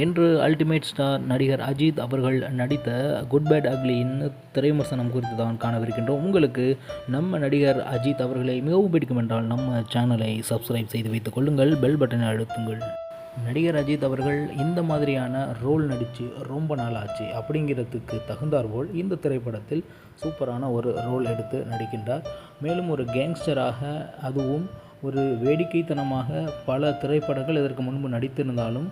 இன்று ultimate star நடிகர் அஜித் அவர்கள் நடித்த குட் பேட் அக்லியின் திரைமசனம் குறித்து தான் காணவிருக்கின்றோம். உங்களுக்கு நம்ம நடிகர் அஜித் அவர்களை மிகவும் பிடிக்கும் என்றால் நம்ம சேனலை சப்ஸ்கிரைப் செய்து வைத்துக் கொள்ளுங்கள். பெல் பட்டனை அழுத்துங்கள். நடிகர் அஜித் அவர்கள் இந்த மாதிரியான ரோல் நடித்து ரொம்ப நாள் ஆச்சு அப்படிங்கிறதுக்கு தகுந்தாற்போல் இந்த திரைப்படத்தில் சூப்பரான ஒரு ரோல் எடுத்து நடிக்கின்றார். மேலும் ஒரு கேங்ஸ்டராக அதுவும் ஒரு வேடிக்கைத்தனமாக பல திரைப்படங்கள் இதற்கு முன்பு நடித்திருந்தாலும்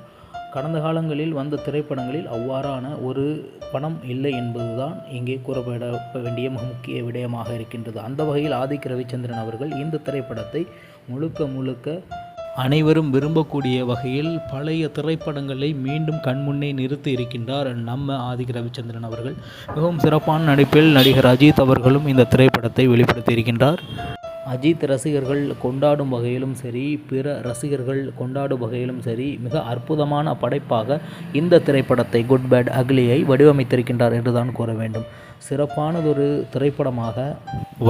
கடந்த காலங்களில் வந்த திரைப்படங்களில் அவ்வாறான ஒரு படம் இல்லை என்பதுதான் இங்கே கூறப்பட வேண்டிய மிக முக்கிய விடயமாக இருக்கின்றது. அந்த வகையில் ஆதிக்க ரவிச்சந்திரன் அவர்கள் இந்த திரைப்படத்தை முழுக்க முழுக்க அனைவரும் விரும்பக்கூடிய வகையில் பழைய திரைப்படங்களை மீண்டும் கண்முன்னே நிறுத்தி இருக்கின்றார் நம்ம ஆதிக்க ரவிச்சந்திரன் அவர்கள். மிகவும் சிறப்பான நடிப்பில் நடிகர் அஜித் அவர்களும் இந்த திரைப்படத்தை வெளிப்படுத்தி இருக்கின்றார். அஜித் ரசிகர்கள் கொண்டாடும் வகையிலும் சரி பிற ரசிகர்கள் கொண்டாடும் வகையிலும் சரி மிக அற்புதமான படைப்பாக இந்த திரைப்படத்தை குட் பேட் அக்லியை வடிவமைத்திருக்கின்றார் என்றுதான் கூற வேண்டும். சிறப்பானதொரு திரைப்படமாக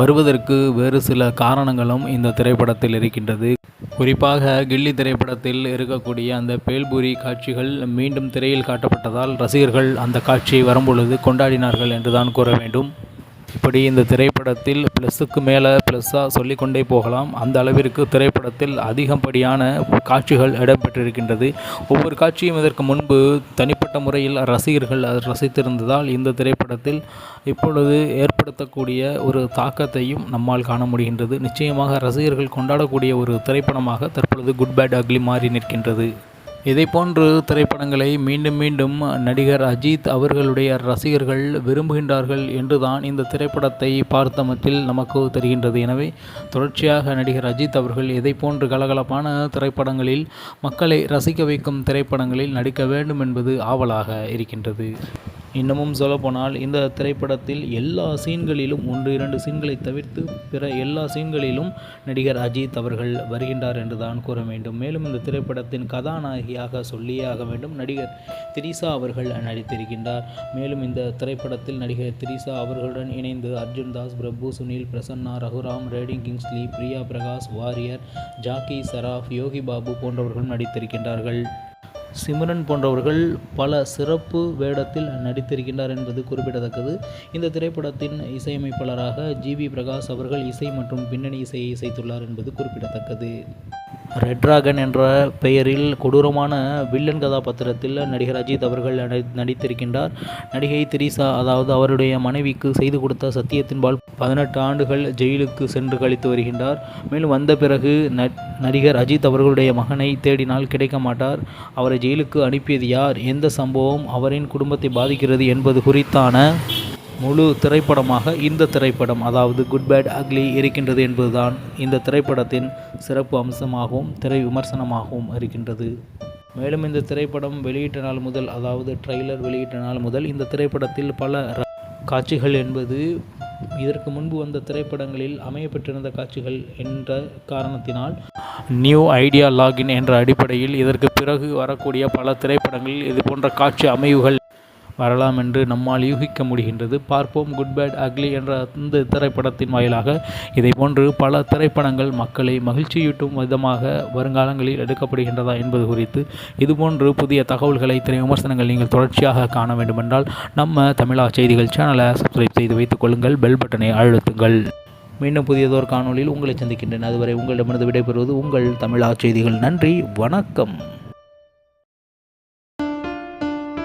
வருவதற்கு வேறு சில காரணங்களும் இந்த திரைப்படத்தில் இருக்கின்றது. குறிப்பாக கில்லி திரைப்படத்தில் இருக்கக்கூடிய அந்த பேல்பூரி காட்சிகள் மீண்டும் திரையில் காட்டப்பட்டதால் ரசிகர்கள் அந்த காட்சியை வரும்பொழுது கொண்டாடினார்கள் என்றுதான் கூற வேண்டும். இப்படி இந்த திரைப்படத்தில் ப்ளஸ்ஸுக்கு மேலே ப்ளஸ்ஸாக சொல்லிக்கொண்டே போகலாம். அந்த அளவிற்கு திரைப்படத்தில் அதிகப்படியான காட்சிகள் இடம்பெற்றிருக்கின்றது. ஒவ்வொரு காட்சியும் இதற்கு முன்பு தனிப்பட்ட முறையில் ரசிகர்கள் ரசித்திருந்ததால் இந்த திரைப்படத்தில் இப்பொழுது ஏற்படுத்தக்கூடிய ஒரு தாக்கத்தையும் நம்மால் காண முடிகின்றது. நிச்சயமாக ரசிகர்கள் கொண்டாடக்கூடிய ஒரு திரைப்படமாக தற்பொழுது குட் பேட் அக்லி மாறி நிற்கின்றது. இதை போன்று திரைப்படங்களை மீண்டும் மீண்டும் நடிகர் அஜித் அவர்களுடைய ரசிகர்கள் விரும்புகின்றார்கள் என்றுதான் இந்த திரைப்படத்தை பார்த்த மட்டில் நமக்கு தெரிகின்றது. எனவே தொடர்ச்சியாக நடிகர் அஜித் அவர்கள் இதை போன்று கலகலப்பான திரைப்படங்களில் மக்களை ரசிக்க வைக்கும் திரைப்படங்களில் நடிக்க வேண்டும் என்பது ஆவலாக இருக்கின்றது. இன்னமும் சொல்லப்போனால் இந்த திரைப்படத்தில் எல்லா சீன்களிலும் ஒன்று இரண்டு சீன்களை தவிர்த்து பிற எல்லா சீன்களிலும் நடிகர் அஜித் அவர்கள் வருகின்றார் என்று தான் கூற வேண்டும். மேலும் இந்த திரைப்படத்தின் கதாநாயகியாக சொல்லியே ஆக வேண்டும் நடிகர் திரிசா அவர்கள் நடித்திருக்கின்றார். மேலும் இந்த திரைப்படத்தில் நடிகர் திரிசா அவர்களுடன் இணைந்து அர்ஜுன் தாஸ் பிரபு சுனில் பிரசன்னா ரகுராம் ரேடிங் கிங்ஸ்லி பிரியா பிரகாஷ் வாரியர் ஜாக்கி சராஃப் யோகி பாபு போன்றவர்களும் நடித்திருக்கின்றார்கள். சிம்ரன் போன்றவர்கள் பல சிறப்பு வேடத்தில் நடித்திருக்கின்றார் என்பது குறிப்பிடத்தக்கது. இந்த திரைப்படத்தின் இசையமைப்பாளராக ஜி வி பிரகாஷ் அவர்கள் இசை மற்றும் பின்னணி இசையை இசைத்துள்ளார் என்பது குறிப்பிடத்தக்கது. ரெட் டிராகன் என்ற பெயரில் கொடூரமான வில்லன் கதாபாத்திரத்தில் நடிகர் அஜித் அவர்கள் நடித்திருக்கின்றார். நடிகை திரிசா அதாவது அவருடைய மனைவிக்கு செய்து கொடுத்த சத்தியத்தின்பால் பதினெட்டு ஆண்டுகள் ஜெயிலுக்கு சென்று கழித்து வருகின்றார். மேலும் வந்த பிறகு நடிகர் அஜித் அவர்களுடைய மகனை தேடினால் கிடைக்க மாட்டார். அவரை ஜெயிலுக்கு அனுப்பியது யார்? எந்த சம்பவம் அவரின் குடும்பத்தை பாதிக்கிறது என்பது குறித்தான முழு திரைப்படமாக இந்த திரைப்படம் அதாவது குட் பேட் அக்லி இருக்கின்றது என்பதுதான் இந்த திரைப்படத்தின் சிறப்பு அம்சமாகவும் திரை விமர்சனமாகவும் இருக்கின்றது. மேலும் இந்த திரைப்படம் வெளியிட்ட நாள் முதல் அதாவது ட்ரெய்லர் வெளியிட்ட நாள் முதல் இந்த திரைப்படத்தில் பல காட்சிகள் என்பது இதற்கு முன்பு வந்த திரைப்படங்களில் அமையப்பெற்றிருந்த காட்சிகள் என்ற காரணத்தினால் நியூ ஐடியா லாகின் என்ற அடிப்படையில் இதற்கு பிறகு வரக்கூடிய பல திரைப்படங்களில் இது போன்ற காட்சி அமைவுகள் வரலாம் என்று நம்மால் யூகிக்க முடிகின்றது. பார்ப்போம் குட் பேட் அக்லி என்ற இந்த திரைப்படத்தின் வாயிலாக. இதை போன்று பல திரைப்படங்கள் மக்களை மகிழ்ச்சியூட்டும் விதமாக வருங்காலங்களில் எடுக்கப்படுகின்றதா என்பது குறித்து இதுபோன்று புதிய தகவல்களை திரை விமர்சனங்கள் நீங்கள் தொடர்ச்சியாக காண வேண்டுமென்றால் நம்ம தமிழா செய்திகள் சேனலை சப்ஸ்கிரைப் செய்து வைத்துக் கொள்ளுங்கள் பெல் பட்டனை அழுத்துங்கள். மீண்டும் புதியதோர் காணொலியில் உங்களை சந்திக்கின்றேன். அதுவரை உங்களிடமிருந்து விடைபெறுவது உங்கள் தமிழா செய்திகள். நன்றி வணக்கம்.